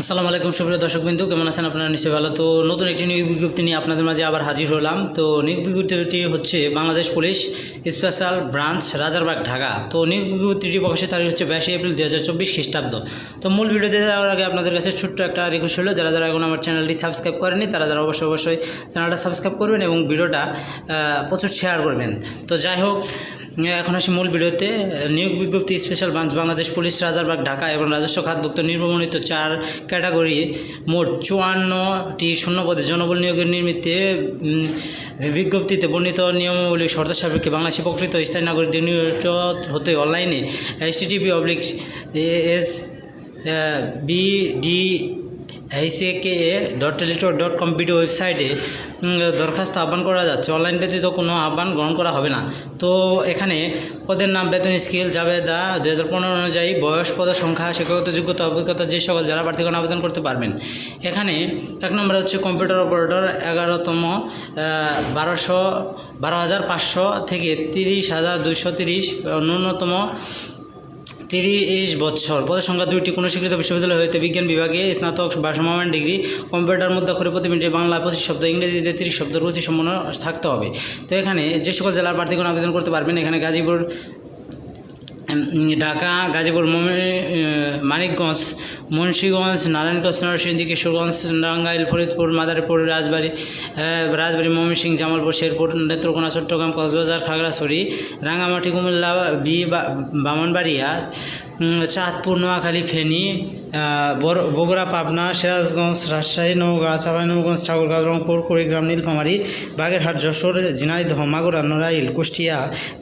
আসসালামু আলাইকুম, সুপ্রিয় দর্শক বিন্দু কেমন আছেন আপনারা? নিশ্চয়ই ভালো। তো নতুন একটি নিয়োগ বিজ্ঞপ্তি নিয়ে আপনাদের মাঝে আবার হাজির হলাম। তো নিয়োগ বিজ্ঞপ্তিটি হচ্ছে Bangladesh police special branch, Rajarbagh, Dhaka. তো নিয়োগ বিজ্ঞপ্তিটি প্রকাশের তারিখ হচ্ছে বাইশে এপ্রিল দু হাজার চব্বিশ খ্রিস্টাব্দ। তো মূল ভিডিওতে যাওয়ার আগে আপনাদের কাছে ছোট্ট একটা রিকোয়েস্ট হলো, যারা যারা এখন আমার চ্যানেলটি সাবস্ক্রাইব করেনি তারা যারা অবশ্যই অবশ্যই চ্যানেলটা সাবস্ক্রাইব করবেন এবং ভিডিওটা প্রচুর শেয়ার করবেন। তো যাই হোক এখন আসি মূল ভিডিওতে। নিয়োগ বিজ্ঞপ্তি special branch Bangladesh police Rajarbagh, Dhaka এবং রাজস্ব খাতভুক্ত নির্মমণিত চার ক্যাটাগরি মোট চুয়ান্নটি শূন্যপদে জনবল নিয়োগের নিমিত্তে বিজ্ঞপ্তিতে বর্ণিত নিয়মাবলী শর্ত সাপেক্ষে বাংলাদেশি প্রকৃত স্থায়ী নাগরিকদের নিয়োজিত হতে online H TV oblique S BD H A K dot Teletalk dot com video ওয়েবসাইটে দরখাস্ত আহ্বান করা যাচ্ছে। অনলাইন ব্যতীত কোনো আহ্বান গ্রহণ করা হবে না। তো এখানে পদের নাম, বেতন, স্কেল, জাবেদা দু হাজার পনেরো অনুযায়ী বয়স পদের সংখ্যা, শিক্ষাগত যোগ্যতা, অভিজ্ঞতা, যে সকল যারা প্রার্থীগণ আবেদন করতে পারবেন। এখানে এক নম্বর হচ্ছে কম্পিউটার অপারেটর এগারোতম বারোশো, বারো হাজার পাঁচশো থেকে তিরিশ হাজার দুইশো তিরিশ ন্যূনতম তিরিশ বছর। পদের সংখ্যা দুইটি। কোনো স্বীকৃত বিশ্ববিদ্যালয় হইতে বিজ্ঞান বিভাগে স্নাতক বা সমমান ডিগ্রি, কম্পিউটার মধ্যে করে প্রতি মিনিটে বাংলা পঁচিশ শব্দ, ইংরেজিতে তিরিশ শব্দ, রুচি সম্পন্ন থাকতে হবে। তো এখানে যে সকল জেলার প্রার্থীগণ আবেদন করতে পারবেন, এখানে গাজীপুর ঢাকা, গাজীপুর মানিকগঞ্জ, মুন্সীগঞ্জ, নারায়ণগঞ্জ, নরসিংদী, কিশোরগঞ্জ রাঙ্গাইল ফরিদপুর, মাদারীপুর, রাজবাড়ী রাজবাড়ি, ময়মনসিংহ, জামালপুর, শেরপুর, নেত্রকোনা, চট্টগ্রাম, কক্সবাজার, খাগড়াছড়ি রাঙামাটি কুমিল্লা বি, বামনবাড়িয়া চাঁদপুর, নোয়াখালী, ফেনী বগুড়া, পাবনা, সিরাজগঞ্জ, রাজশাহী, নওগাঁ, চাঁপাইনবাবগঞ্জ, ঠাকুরগাঁও, রংপুর, কুড়িগ্রাম, নীলফামারী, বাগেরহাট, যশোর, ঝিনাইদহ, মাগুরা, নড়াইল, কুষ্টিয়া,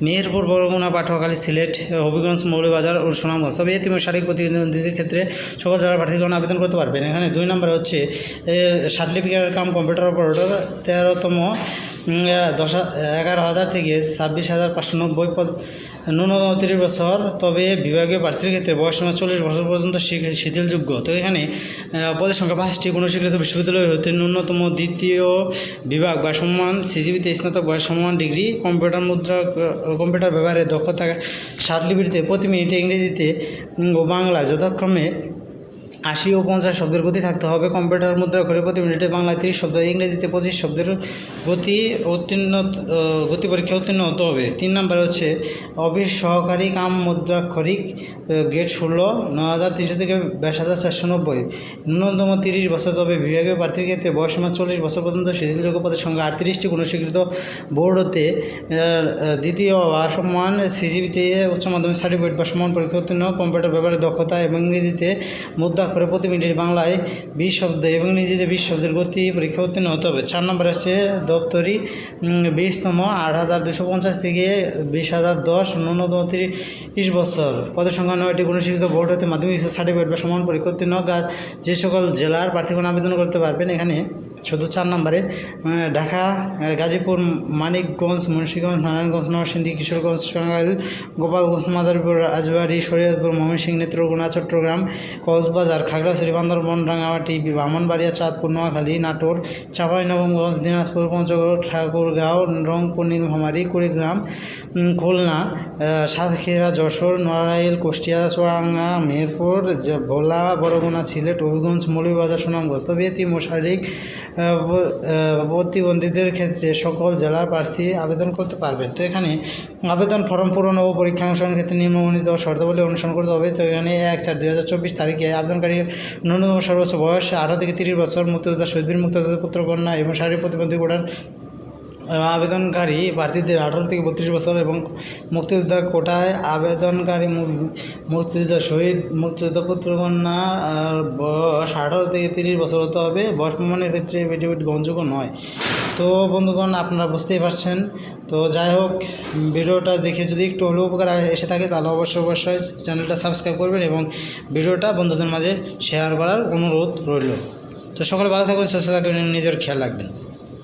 মেহেরপুর, বরগুনা পাঠুয়াখালী সিলেট, হবিগঞ্জ মৌলবাজার ও সুনামগঞ্জ। তবে এতিম শারীরিক প্রতিনিধিদের ক্ষেত্রে সকল জেলার প্রার্থীগণ আবেদন করতে পারবেন। এখানে দুই নম্বরে হচ্ছে সার্টিফিকেট কাম কম্পিউটার অপারেটর, তেরোতম দশ এগারো হাজার থেকে ছাব্বিশ হাজার পাঁচশো নব্বই পদ, ন্যূনতম তিরিশ বছর। তবে বিভাগীয় প্রার্থীর ক্ষেত্রে বয়স সীমা চল্লিশ বছর পর্যন্ত শিথিলযোগ্য। তো এখানে পদের সংখ্যা পাঁচটি। কোনো স্বীকৃত বিশ্ববিদ্যালয় হতে ন্যূনতম দ্বিতীয় বিভাগ বা সম্মান সিজিবিতে স্নাতক বা সম্মান ডিগ্রি। কম্পিউটার মুদ্রা কম্পিউটার ব্যবহারে দক্ষতা সার্টিফিকেটে প্রতি মিনিটে ইংরেজিতে ও বাংলা যথাক্রমে আশি ও পঞ্চাশ শব্দের গতি থাকতে হবে। কম্পিউটার মুদ্রা করে প্রতি মিনিটে বাংলায় তিরিশ শব্দ, ইংরেজিতে পঁচিশ শব্দের গতি উত্তীর্ণ গতি পরীক্ষা উত্তীর্ণ হতে হবে। তিন নম্বর হচ্ছে, অফিস সহকারী কাম মুদ্রাক্ষরিক গেট ষোলো ন হাজার তিনশো থেকে বাইশ হাজার চারশো নব্বই। ন্যূনতম তিরিশ বছর, তবে বিভাগীয় প্রার্থীর ক্ষেত্রে বয়স বয়সীমা চল্লিশ বছর পর্যন্ত শিথিলযোগ্য পদের সংখ্যা আটত্রিশটি কোনো স্বীকৃত বোর্ড হতে দ্বিতীয় বা সিজিবিতে উচ্চ মাধ্যমিক সার্টিফিকেট বা সমান পরীক্ষা উত্তীর্ণ কম্পিউটার ব্যবহারের দক্ষতা এবং ইংরেজিতে মুদ্রা করে প্রতি মিনিটে বাংলায় বিশ শব্দ এবং নিজেদের বিশ শব্দের গতি পরীক্ষা উত্তীর্ণ হতে হবে। চার নম্বর হচ্ছে দপ্তরি বিশতম আট হাজার দুশো পঞ্চাশ থেকে বিশ হাজার দশ ন্যূনতম তিরিশ বছর। পদের সংখ্যা নয়টি কোনো শিক্ষিত বোর্ড হতে মাধ্যমিক সার্টিফিকেট বা সমান পরীক্ষা উত্তীর্ণ যে সকল জেলার প্রার্থীগণ আবেদন করতে পারবেন এখানে শুধু চার নম্বরে ঢাকা গাজীপুর, মানিকগঞ্জ, মুন্সীগঞ্জ, নারায়ণগঞ্জ, নরসিংদী, কিশোরগঞ্জ, টাঙ্গাইল, গোপালগঞ্জ, মাদারীপুর, রাজবাড়ী, শরীয়তপুর, ময়মনসিংহ, নেত্রকোনা, চট্টগ্রাম, কক্সবাজার, খাগড়াছড়ি, বান্দরবন রাঙামাটি ব্রাহ্মণবাড়িয়া চাঁদপুর, নোয়াখালী, নাটোর চাঁপাইনবাবগঞ্জ দিনাজপুর, পঞ্চগড়, ঠাকুরগাঁও, রংপুর, নীলফামারী, কুড়িগ্রাম খুলনা সাতক্ষীরা, যশোর, নড়াইল, কুষ্টিয়া, চুয়াডাঙ্গা মেহেরপুর ভোলা, বরগুনা, সিলেট, হবিগঞ্জ, মৌলভীবাজার, সুনামগঞ্জ, তবে এতিম ও প্রতিবন্ধীদের ক্ষেত্রে সকল জেলার প্রার্থী আবেদন করতে পারবে। তো এখানে আবেদন ফর্ম পূরণ ও পরীক্ষা অংশগ্রহণের ক্ষেত্রে নিম্নবর্ণিত শর্তাবলী অনুসরণ করতে হবে। তো এখানে এক চার দুই হাজার চব্বিশ তারিখে আবেদনকারী ন্যূনতম সর্বোচ্চ বয়স আঠারো থেকে তিরিশ বছর, মুক্তিযোদ্ধা শহীদবীর মুক্তিযোদ্ধা পুত্রকন্যা এবং শারীরিক প্রতিবন্ধী কোটার আবেদনকারী প্রার্থীদের আঠারো থেকে বত্রিশ বছর এবং মুক্তিযোদ্ধা কোটায় আবেদনকারী মুক্তিযোদ্ধা শহীদ মুক্তিযোদ্ধা পুত্রকন্যা বয়স আঠারো থেকে তিরিশ বছর হতে হবে। বয়স প্রমাণের ক্ষেত্রে এফিডেভিট গ্রহণযোগ্য নয়। তো বন্ধুগণ, আপনারা বুঝতেই পারছেন। তো যাই হোক, ভিডিওটা দেখে যদি একটু হলেও উপকার এসে থাকে, তাহলে অবশ্যই অবশ্যই চ্যানেলটা সাবস্ক্রাইব করবেন এবং ভিডিওটা বন্ধুদের মাঝে শেয়ার করার অনুরোধ রইল। তো সকলে ভালো থাকুন, সুস্থ থাকুন, নিজের খেয়াল রাখবেন।